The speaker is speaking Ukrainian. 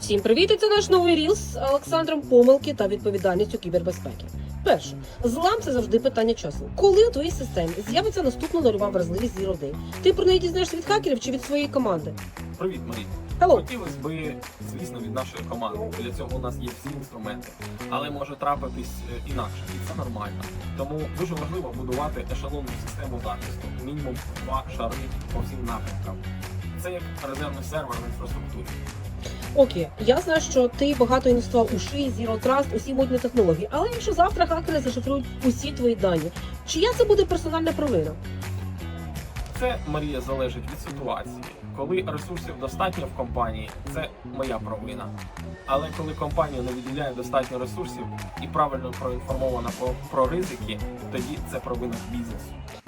Всім привіт! Це наш новий ріл з Олександром помилки та відповідальністю кібербезпеки. Перше, злам це завжди питання часу. Коли у твоїй системі з'явиться наступна нульова вразливість Zero Day? Ти про неї дізнаєшся від хакерів чи від своєї команди? Привіт, Марі. Hello! Хотілося би, звісно, від нашої команди. Для цього у нас є всі інструменти, але може трапитись е, інакше, і це нормально. Тому дуже важливо будувати ешелонну систему захисту, мінімум два шари по всім напрямкам. Це як резервний сервер в інфраструктурі. Окей, я знаю, що ти багато інвестував у ши, Zero Trust, усі модні технології. Але якщо завтра хакери зашифрують усі твої дані, чия це буде персональна провина? Це Марія залежить від ситуації. Коли ресурсів достатньо в компанії, це моя провина. Але коли компанія не виділяє достатньо ресурсів і правильно проінформована про, про ризики, тоді це провина бізнесу.